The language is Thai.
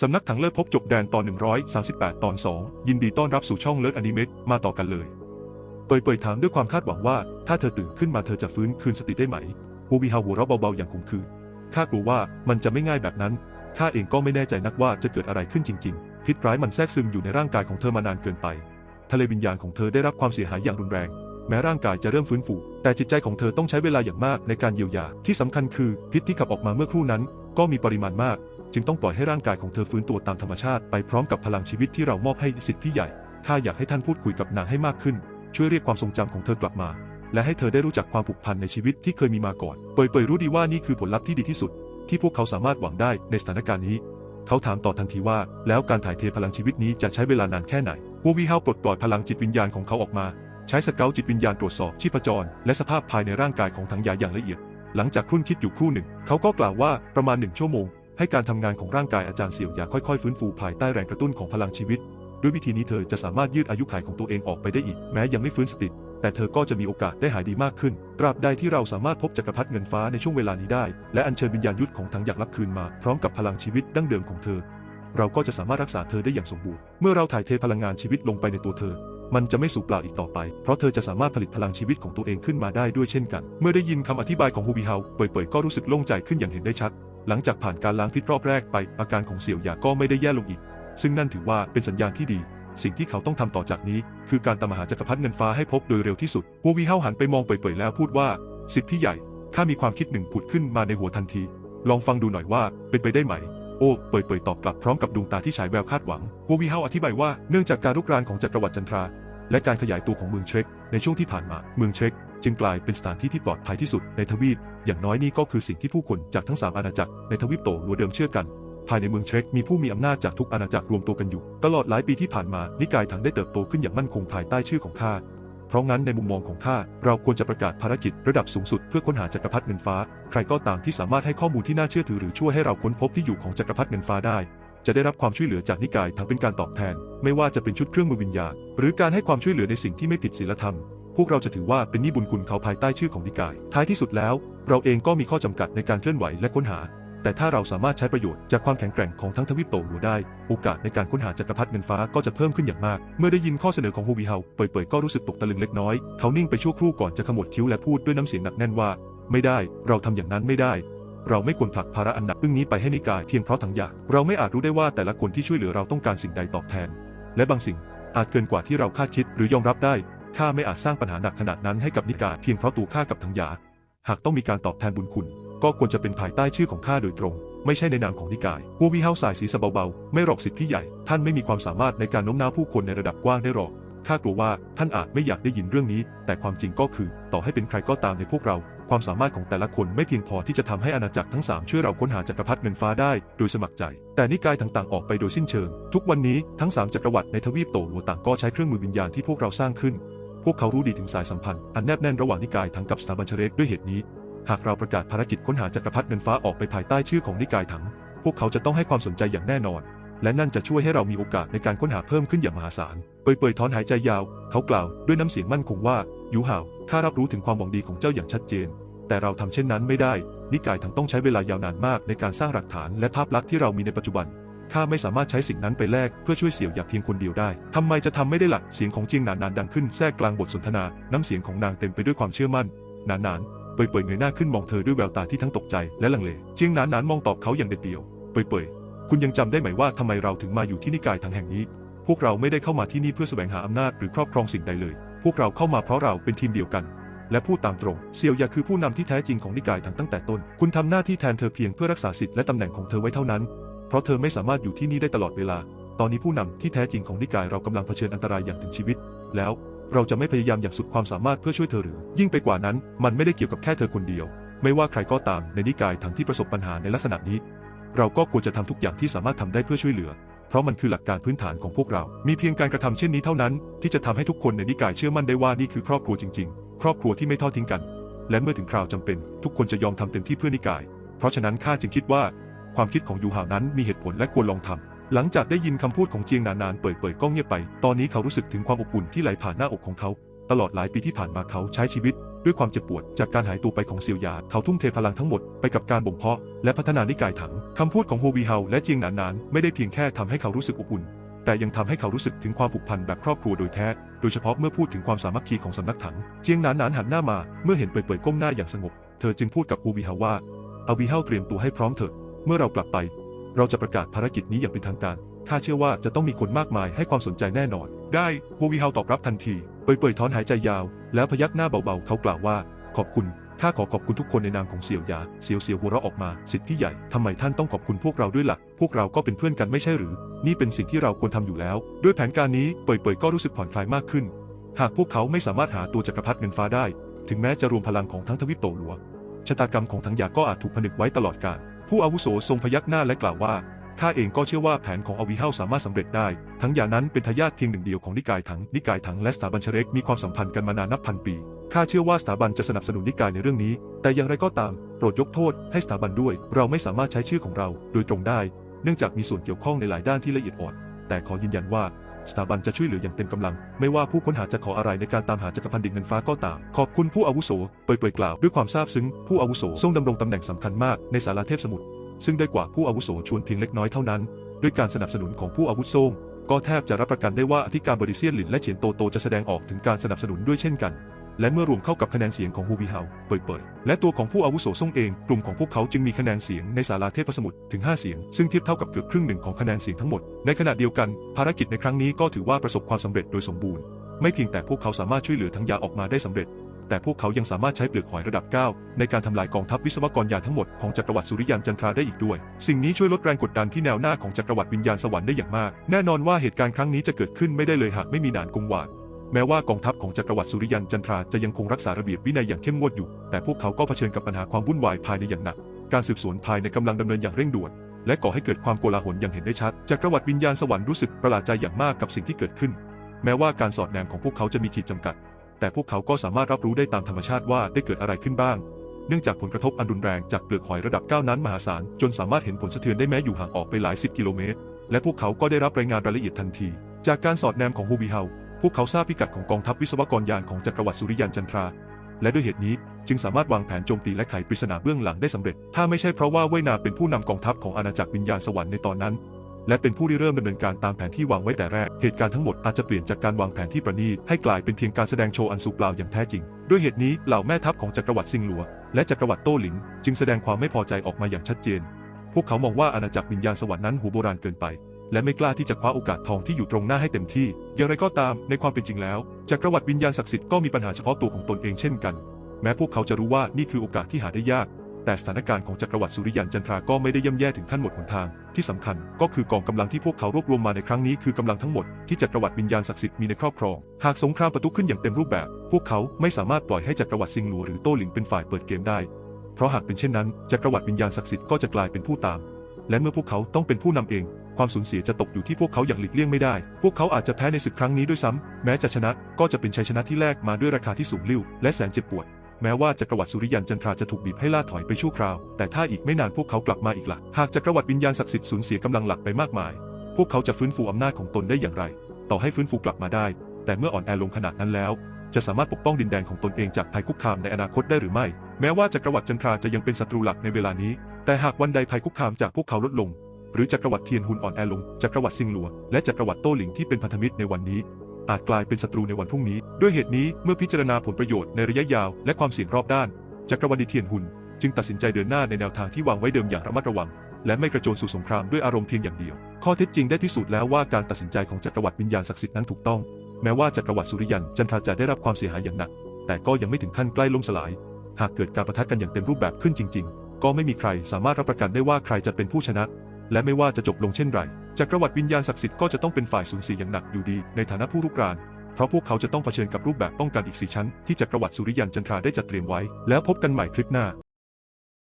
สำนักถังเลิศพบจบแดนตอน 138 ตอน 2 ยินดีต้อนรับสู่ช่องเลิศอนิเมะมาต่อกันเลย เปยเปยถามด้วยความคาดหวังว่า ถ้าเธอตื่นขึ้นมาเธอจะฟื้นคืนสติได้ไหมฮูบีฮาหัวเราะเบาๆอย่างคงคือข้ากลัวว่ามันจะไม่ง่ายแบบนั้นข้าเองก็ไม่แน่ใจนักว่าจะเกิดอะไรขึ้นจริง ๆ พิษร้ายมันแทรกซึมอยู่ในร่างกายของเธอมานานเกินไป ทะเลวิญญาณของเธอได้รับความเสียหายอย่างรุนแรง แม้ร่างกายจะเริ่มฟื้นฟู แต่จิตใจของเธอต้องใช้เวลาอย่างมากในการเยียวยา ที่สำคัญคือพิษที่ขับออกมาเมื่อครู่นั้น ก็มีปริมาณมาก จึงต้องปล่อยให้ร่างกายของเธอฟื้นตัวตามธรรมชาติไปพร้อมกับพลังชีวิตที่เรามอบให้สิทธิ์ที่ใหญ่ข้าอยากให้ท่านพูดคุยกับนางให้มากขึ้น ช่วยเรียกความทรงจำของเธอกลับมา และให้เธอได้รู้จักความผูกพันในชีวิตที่เคยมีมาก่อน เปยเปยรู้ดีว่านี่คือผลลัพธ์ที่ดีที่สุด ที่พวกเขาสามารถหวังได้ในสถานการณ์นี้ เขาถามต่อทันทีว่า แล้วการถ่ายเทพลังชีวิตนี้จะใช้เวลานานแค่ไหนวูวีฮาปลดปล่อยพลังจิตวิญญาณของเขาออกมา ใช้สเกลจิตวิญญาณตรวจสอบชีพจร และสภาพภายในร่างกายของถังยาอย่างละเอียด หลังจากครุ่นคิดอยู่ครู่หนึ่ง เขาก็กล่าวว่าประมาณหนึ่งชั่วโมง ให้การทำงานของร่างกายอาจารย์เสี่ยวหยาค่อยๆ ฟื้นฟูภายใต้แรงกระตุ้นของพลังชีวิต ด้วยวิธีนี้เธอจะสามารถยืดอายุขัยของตัวเองออกไปได้อีก แม้ยังไม่ฟื้นสติ แต่เธอก็จะมีโอกาสได้หายดีมากขึ้น ตราบใดที่เราสามารถพบจักรพรรดิเงินฟ้าในช่วงเวลานี้ได้ และอัญเชิญวิญญาณยุทธของถังหยักรับคืนมา พร้อมกับพลังชีวิตดั้งเดิมของเธอ เราก็จะสามารถรักษาเธอได้อย่างสมบูรณ์ เมื่อเราถ่ายเทพลังงานชีวิตลงไปในตัวเธอ มันจะไม่สูญเปล่าอีกต่อไป เพราะเธอจะสามารถผลิตพลังชีวิตของตัวเองขึ้นมาได้ด้วยเช่นกัน เมื่อได้ยินคำอธิบายของฮูบีเฮาเป่ยๆก็รู้สึกโล่งใจขึ้นอย่างเห็นได้ชัด หลังจากผ่านการล้างพิษรอบแรกไป อาการของเสี่ยวหยาก็ไม่ได้แย่ลงอีก ซึ่งนั่นถือว่าเป็นสัญญาณที่ดี สิ่งที่เขาต้องทำต่อจากนี้ คือการตามหาจักรพรรดิเงินฟ้าให้พบโดยเร็วที่สุดฮูวีเฮาหันไปมองเป่ยๆแล้วพูดว่า สิทธิ์พี่ใหญ่ข้ามีความคิดหนึ่งผุดขึ้นมาในหัวทันที ลองฟังดูหน่อยว่าเป็นไปได้ไหม โอ้เป่ยๆตอบกลับพร้อมกับดวงตาที่ฉายแววคาดหวังฮูวีเฮาอธิบายว่าเนื่องจากการลุกรานของจักรวรรดิจันทรา และการขยายตัวของเมืองเชกในช่วงที่ผ่านมา เมืองเชกจึงกลายเป็นสถานที่ที่ปลอดภัยที่สุดในทวีป อย่างน้อยนี่ก็คือสิ่งที่ผู้คนจากทั้งสามอาณาจักรในทวีปโตลัวเดิมเชื่อกัน ภายในเมืองเชกมีผู้มีอำนาจจากทุกอาณาจักรรวมตัวกันอยู่ ตลอดหลายปีที่ผ่านมานิกายถังได้เติบโตขึ้นอย่างมั่นคงภายใต้ชื่อของข้า เพราะงั้นในมุมมองของข้าเราควรจะประกาศภารกิจระดับสูงสุดเพื่อค้นหาจักรพรรดิเงินฟ้า ใครก็ตามที่สามารถให้ข้อมูลที่น่าเชื่อถือหรือช่วยให้เราค้นพบที่อยู่ของจักรพรรดิเงินฟ้าได้ จะได้รับความช่วยเหลือจากนิกายถังเป็นการตอบแทน ไม่ว่าจะเป็นชุดเครื่องมือวิญญาณหรือการให้ความช่วยเหลือในสิ่งที่ไม่ผิดศีลธรรม พวกเราจะถือว่าเป็นนี้บุญคุณเขาภายใต้ชื่อของนิกาย ท้ายที่สุดแล้ว เราเองก็มีข้อจำกัดในการเคลื่อนไหวและค้นหา แต่ถ้าเราสามารถใช้ประโยชน์จากความแข็งแกร่งของทั้งทวีปโตหัวได้ โอกาสในการค้นหาจักรพรรดิเงินฟ้าก็จะเพิ่มขึ้นอย่างมาก เมื่อได้ยินข้อเสนอของฮูบีเฮาเป่ยๆก็รู้สึกตกตะลึงเล็กน้อย เขานิ่งไปชั่วครู่ก่อนจะขมวดคิ้วและพูดด้วยน้ำเสียงหนักแน่นว่า ไม่ได้ เราทำอย่างนั้นไม่ได้เราไม่ควรผลักภาระอันหนักอึ้งนี้ไปให้นิกายเพียงเพราะทั้งอยาก เราไม่อาจรู้ได้ว่าแต่ละคนที่ช่วยเหลือเราต้องการสิ่งใดตอบแทน และบางสิ่งอาจเกินกว่าที่เราคาดคิดหรือยอมรับได้ ข้าไม่อาจสร้างปัญหาหนักขนาดนั้นให้กับนิกายเพียงเพราะตัวข้ากับทั้งหยาหากต้องมีการตอบแทนบุญคุณ ก็ควรจะเป็นภายใต้ชื่อของข้าโดยตรง ไม่ใช่ในนามของนิกายวัววีเฮาสายสีสเบาๆ ไม่หรอกสิทธิ์พี่ใหญ่ ท่านไม่มีความสามารถในการโน้มน้าวผู้คนในระดับกว้างได้หรอกข้ากลัวว่าท่านอาจไม่อยากได้ยินเรื่องนี้ แต่ความจริงก็คือ ต่อให้เป็นใครก็ตามในพวกเรา ความสามารถของแต่ละคนไม่เพียงพอที่จะทำให้อาณาจักรทั้งสามช่วยเราค้นหาจักรพรรดิเงินฟ้าได้ โดยสมัครใจ แต่นิกายต่างๆออกไปโดยสิ้นเชิง ทุกวันนี้ทั้งสามจักรวรรดิในทวีปโตหัวต่างก็ใช้เครื่องมือวิญญาณที่พวกเราสร้างขึ้น พวกเขารู้ดีถึงสายสัมพันธ์อันแนบแน่นระหว่างนิกายถังกับสถาบันเชเรกด้วยเหตุนี้ หากเราประกาศภารกิจค้นหาจักรพรรดิเงินฟ้าออกไปภายใต้ชื่อของนิกายถัง พวกเขาจะต้องให้ความสนใจอย่างแน่นอน และนั่นจะช่วยให้เรามีโอกาสในการค้นหาเพิ่มขึ้นอย่างมหาศาล เปยๆถอนหายใจยาว เขากล่าวด้วยน้ำเสียงมั่นคงว่ายูห่าวข้ารับรู้ถึงความหวังดีของเจ้าอย่างชัดเจน แต่เราทำเช่นนั้นไม่ได้ นิกายทั้งต้องใช้เวลายาวนานมากในการสร้างหลักฐานและภาพลักษณ์ที่เรามีในปัจจุบันข้าไม่สามารถใช้สิ่งนั้นไปแลกเพื่อช่วยเสี่ยวหยาเพียงคนเดียวได้ ทำไมจะทำไม่ได้หลักเสียงของเจียงหนานนานดังขึ้นแทรกกลางบทสนทนา น้ำเสียงของนางเต็มไปด้วยความเชื่อมั่น หนานนาน เปยเปยเงยหน้าขึ้นมองเธอด้วยแววตาที่ทั้งตกใจและลังเล เจียงหนานนานมองตอบเขาอย่างเด็ดเดี่ยว เปยเปยคุณยังจำได้ไหมว่าทำไมเราถึงมาอยู่ที่นิกายทางแห่งนี้ พวกเราไม่ได้เข้ามาที่นี่เพื่อแสวงหาอำนาจหรือครอบครองสิ่งใดเลย พวกเราเข้ามาเพราะเราเป็นทีมเดียวกัน และพูดตามตรง เซียวยาคือผู้นำที่แท้จริงของนิกายทั้งตั้งแต่ต้น คุณทำหน้าที่แทนเธอเพียงเพื่อรักษาสิทธิ์และตำแหน่งของเธอไว้เท่านั้น เพราะเธอไม่สามารถอยู่ที่นี่ได้ตลอดเวลา ตอนนี้ผู้นำที่แท้จริงของนิกายเรากำลังเผชิญอันตรายอย่างถึงชีวิต แล้ว เราจะไม่พยายามอย่างสุดความสามารถเพื่อช่วยเธอหรือ ยิ่งไปกว่านั้น มันไม่ได้เกี่ยวกับแค่เธอคนเดียว ไม่ว่าใครก็ตามในนิกายทั้งที่ประสบปัญหาในลักษณะนี้ เราก็ควรจะทำทุกอย่างที่สามารถทำได้เพื่อช่วยเหลือ เพราะมันคือหลักการพื้นฐานของพวกเรา มีเพียงการกระทำเช่นนี้เท่านั้น ที่จะทำให้ทุกคนในนิกายเชื่อมั่นได้ว่านี่คือครอบครัวจริง ๆ ครอบครัวที่ไม่ทอดทิ้งกัน และเมื่อถึงคราวจำเป็น ทุกคนจะยอมทำเต็มที่เพื่อนิกาย เพราะฉะนั้นข้าจึงคิดว่า ความคิดของยูฮาวนั้นมีเหตุผลและควรลองทำ หลังจากได้ยินคำพูดของเจียงนานๆ เปิดๆก็เงียบไป ตอนนี้เขารู้สึกถึงความอบอุ่นที่ไหลผ่านหน้าอกของเขา ตลอดหลายปีที่ผ่านมาเขาใช้ชีวิต ด้วยความเจ็บปวด จากการหายตัวไปของเซียวหยา เขาทุ่มเทพลังทั้งหมดไปกับการบ่มเพาะ และพัฒนานิกายถัง คำพูดของโฮวีเฮาและเจียงหนานนานไม่ได้เพียงแค่ทำให้เขารู้สึกอบอุ่น แต่ยังทำให้เขารู้สึกถึงความผูกพันแบบครอบครัวโดยแท้ โดยเฉพาะเมื่อพูดถึงความสามัคคีของสำนักถัง เจียงหนานนานหันหน้ามา เมื่อเห็นเปิดๆก้มหน้าอย่างสงบ เธอจึงพูดกับอูวีเฮาว่าเอาวีเฮาเตรียมตัวให้พร้อมเถอะ เมื่อเรากลับไป เราจะประกาศภารกิจนี้อย่างเป็นทางการข้าเชื่อว่าจะต้องมีคนมากมายให้ความสนใจแน่นอน ได้ฮูวีเฮาตอบรับทันที เปิดๆถอนหายใจยาว แล้วพยักหน้าเบาๆ เขากล่าวว่า ขอบคุณข้าขอขอบคุณทุกคนในนามของเสี่ยวหยา เสี่ยวเสี่ยวหัวเราะออกมา สิทธิ์พี่ใหญ่ ทำไมท่านต้องขอบคุณพวกเราด้วยล่ะ พวกเราก็เป็นเพื่อนกันไม่ใช่หรือ นี่เป็นสิ่งที่เราควรทำอยู่แล้ว ด้วยแผนการนี้ เปิดๆก็รู้สึกผ่อนคลายมากขึ้น หากพวกเขาไม่สามารถหาตัวจักรพรรดิเงินฟ้าได้ ถึงแม้จะรวมพลังของทั้งทวิปโตหลัว ชะตากรรมของทั้งหยาก็อาจถูกผนึกไว้ตลอดกาล ผู้อาวุโสทรงพยักหน้าและกล่าวว่าข้าเองก็เชื่อว่าแผนของอวีเฮาสามารถสำเร็จได้ ทั้งอย่างนั้นเป็นทายาทเพียงหนึ่งเดียวของนิกายถัง นิกายถังและสถาบันเชเรกมีความสัมพันธ์กันมานานนับพันปี ข้าเชื่อว่าสถาบันจะสนับสนุนนิกายในเรื่องนี้ แต่อย่างไรก็ตาม โปรดยกโทษให้สถาบันด้วย เราไม่สามารถใช้ชื่อของเรา โดยตรงได้ เนื่องจากมีส่วนเกี่ยวข้องในหลายด้านที่ละเอียดอ่อน แต่ขอยืนยันว่า สถาบันจะช่วยเหลืออย่างเต็มกำลัง ไม่ว่าผู้ค้นหาจะขออะไรในการตามหาจักรพันดิงเงินฟ้าก็ตาม ขอบคุณผู้อาวุโส เปิดเผยกล่าวด้วยความซาบซึ้ง ผู้อาวุโสทรงดำรงตำแหน่งสำคัญมากในสาราเทพสมุทร ซึ่งได้กว่าผู้อาวุโสชวนเพียงเล็กน้อยเท่านั้น ด้วยการสนับสนุนของผู้อาวุโสก็แทบจะรับประกันได้ว่าอธิการบริเซียนหลินและเฉียนโตโตจะแสดงออกถึงการสนับสนุนด้วยเช่นกัน และเมื่อรวมเข้ากับคะแนนเสียงของฮูบีเฮาเปิดเผยและตัวของผู้อาวุโสซ่งเอง กลุ่มของพวกเขาจึงมีคะแนนเสียงในศาลาเทพสมุทรถึง 5 เสียง ซึ่งเทียบเท่ากับเกือบครึ่งหนึ่งของคะแนนเสียงทั้งหมด ในขณะเดียวกัน ภารกิจในครั้งนี้ก็ถือว่าประสบความสำเร็จโดยสมบูรณ์ ไม่เพียงแต่พวกเขาสามารถช่วยเหลือทั้งยาออกมาได้สำเร็จ แต่พวกเขายังสามารถใช้เปลือกหอยระดับ 9 ในการทำลายกองทัพวิศวกรยาทั้งหมดของจักรวรรดิสุริยันจันทราได้อีกด้วย สิ่งนี้ช่วยลดแรงกดดันที่แนวหน้าของจักรวรรดิวิญญาณสวรรค์ได้อย่างมาก แน่นอนว่าเหตุการณ์ครั้งนี้จะเกิดขึ้นไม่ได้เลยหากไม่มีนานกงหวาน แม้ว่ากองทัพของจักรวรรดิสุริยันจันทราจะยังคงรักษาระเบียบวินัยอย่างเข้มงวดอยู่ แต่พวกเขาก็เผชิญกับปัญหาความวุ่นวายภายในอย่างหนัก การสืบสวนภายในกำลังดำเนินอย่างเร่งด่วน และก่อให้เกิดความโกลาหลอย่างเห็นได้ชัด จักรวรรดิวิญญาณสวรรค์รู้สึกประหลาดใจอย่างมากกับสิ่งที่เกิดขึ้น แม้ว่าการสอดแนมของพวกเขาจะมีขีดจำกัด แต่พวกเขาก็สามารถรับรู้ได้ตามธรรมชาติว่าได้เกิดอะไรขึ้นบ้าง เนื่องจากผลกระทบอันรุนแรงจากเปลือกหอยระดับ9นั้นมหาศาลจนสามารถเห็นผลสะเทือนได้แม้อยู่ห่างออกไปหลายสิบกิโลเมตร และพวกเขาก็ได้รับรายงานรายละเอียดทันที จากการสอดแนมของฮูบีเฮา พวกเขาทราบพิกัดของกองทัพวิศวกรยานของจักรวรรดิสุริยันจันทรา และด้วยเหตุนี้จึงสามารถวางแผนโจมตีและไขปริศนาเบื้องหลังได้สำเร็จ ถ้าไม่ใช่เพราะว่าเว่ยนาเป็นผู้นำกองทัพของอาณาจักรวิญญาณสวรรค์ในตอนนั้น และเป็นผู้ที่เริ่มดำเนินการตามแผนที่วางไว้แต่แรก เหตุการณ์ทั้งหมดอาจจะเปลี่ยนจากการวางแผนที่ประณีตให้กลายเป็นเพียงการแสดงโชว์อันสูเปล่าอย่างแท้จริง ด้วยเหตุนี้เหล่าแม่ทัพของจักรวรรดิซิงหลัวและจักรวรรดิโต้หลิง จึงแสดงความไม่พอใจออกมาอย่างชัดเจน พวกเขามองว่าอาณาจักรวิญญาณสวรรค์นั้นหูโบราณเกินไป และไม่กล้าที่จะคว้าโอกาสทองที่อยู่ตรงหน้าให้เต็มที่ อย่างไรก็ตามในความเป็นจริงแล้วจักรวรรดิวิญญาณศักดิ์สิทธิ์ก็มีปัญหาเฉพาะตัวของตนเองเช่นกัน แม้พวกเขาจะรู้ว่านี่คือโอกาสที่หาได้ยาก แต่สถานการณ์ของจักรวรรดิสุริยันจันทราก็ไม่ได้ย่ำแย่ถึงขั้นหมดหนทาง ที่สำคัญก็คือกองกำลังที่พวกเขารวบรวมมาในครั้งนี้คือกำลังทั้งหมดที่จักรวรรดิวิญญาณศักดิ์สิทธิ์มีในครอบครอง หากสงครามประทุขึ้นอย่างเต็มรูปแบบ พวกเขาไม่สามารถปล่อยให้จักรวรรดิซิงหลัวหรือโต้หลิงเป็นฝ่ายเปิดเกมได้ เพราะหากเป็นเช่นนั้นจักรวรรดิวิญญาณศักดิ์สิทธิ์ก็จะกลายเป็นผู้ตาม และเมื่อพวกเขาต้องเป็นผู้นำเอง ความสูญเสียจะตกอยู่ที่พวกเขาอย่างหลีกเลี่ยงไม่ได้ พวกเขาอาจจะแพ้ในศึกครั้งนี้ด้วยซ้ำแม้จะชนะก็จะเป็นชัยชนะที่แลกมาด้วยราคาที่สูงลิ่วและแสนเจ็บปวด แม้ว่าจักรวรรดิสุริยันจันทราจะถูกบีบให้ล่าถอยไปชั่วคราว แต่ถ้าอีกไม่นานพวกเขากลับมาอีกละ่ะ หากจักรวรรดิวิญญาณศักดิ์สิทธิ์สูญเสียกำลังหลักไปมากมาย พวกเขาจะฟื้นฟูอำนาจของตนได้อย่างไร ต่อให้ฟื้นฟูกลับมาได้ แต่เมื่ออ่อนแอลงขนาดนั้นแล้ว จะสามารถปกป้องดินแดนของตนเองจากภัยคุกคามในอนาคตได้หรือไม่ แม้ว่าจักรวรรดิจันทราจะยังเป็นศัตรูหลักในเวลานี้ แต่หากวันใดภัยคุกคามจากพวกเขาลดลง หรือจักรวรรดิเทียนหุนอ่อนแอลง จักรวรรดิซิงหลัว และจักรวรรดิโต้หลิงที่เป็นพันธมิตรในวันนี้ อาจกลายเป็นศัตรูในวันพรุ่งนี้ ด้วยเหตุนี้เมื่อพิจารณาผลประโยชน์ในระยะยาวและความเสี่ยงรอบด้าน จักรวรรดิเทียนหุนจึงตัดสินใจเดินหน้าในแนวทางที่วางไว้เดิมอย่างระมัดระวัง และไม่กระโจนสู่สงครามด้วยอารมณ์เพียงอย่างเดียว ข้อเท็จจริงได้พิสูจน์แล้วว่าการตัดสินใจของจักรวรรดิวิญญาณศักดิ์สิทธิ์นั้นถูกต้อง แม้ว่าจักรวรรดิสุริยันจันทราจะได้รับความเสียหายอย่างหนัก แต่ก็ยังไม่ถึงขั้นใกล้ล่มสลาย หากเกิดการประทะกันอย่างเต็มรูปแบบขึ้นจริง ๆ ก็ไม่มีใครสามารถรับประกันได้ว่าใครจะเป็นผู้ชนะ และไม่ว่าจะจบลงเช่นไร จักรวรรดิวิญญาณศักดิ์สิทธิ์ก็จะต้องเป็นฝ่ายสูญเสียอย่างหนักอยู่ดีในฐานะผู้รุกราน เพราะพวกเขาจะต้องเผชิญกับรูปแบบป้องกันอีกสี่ชั้นที่จักรวรรดิสุริยันจันทราได้จัดเตรียมไว้ แล้วพบกันใหม่คลิปหน้า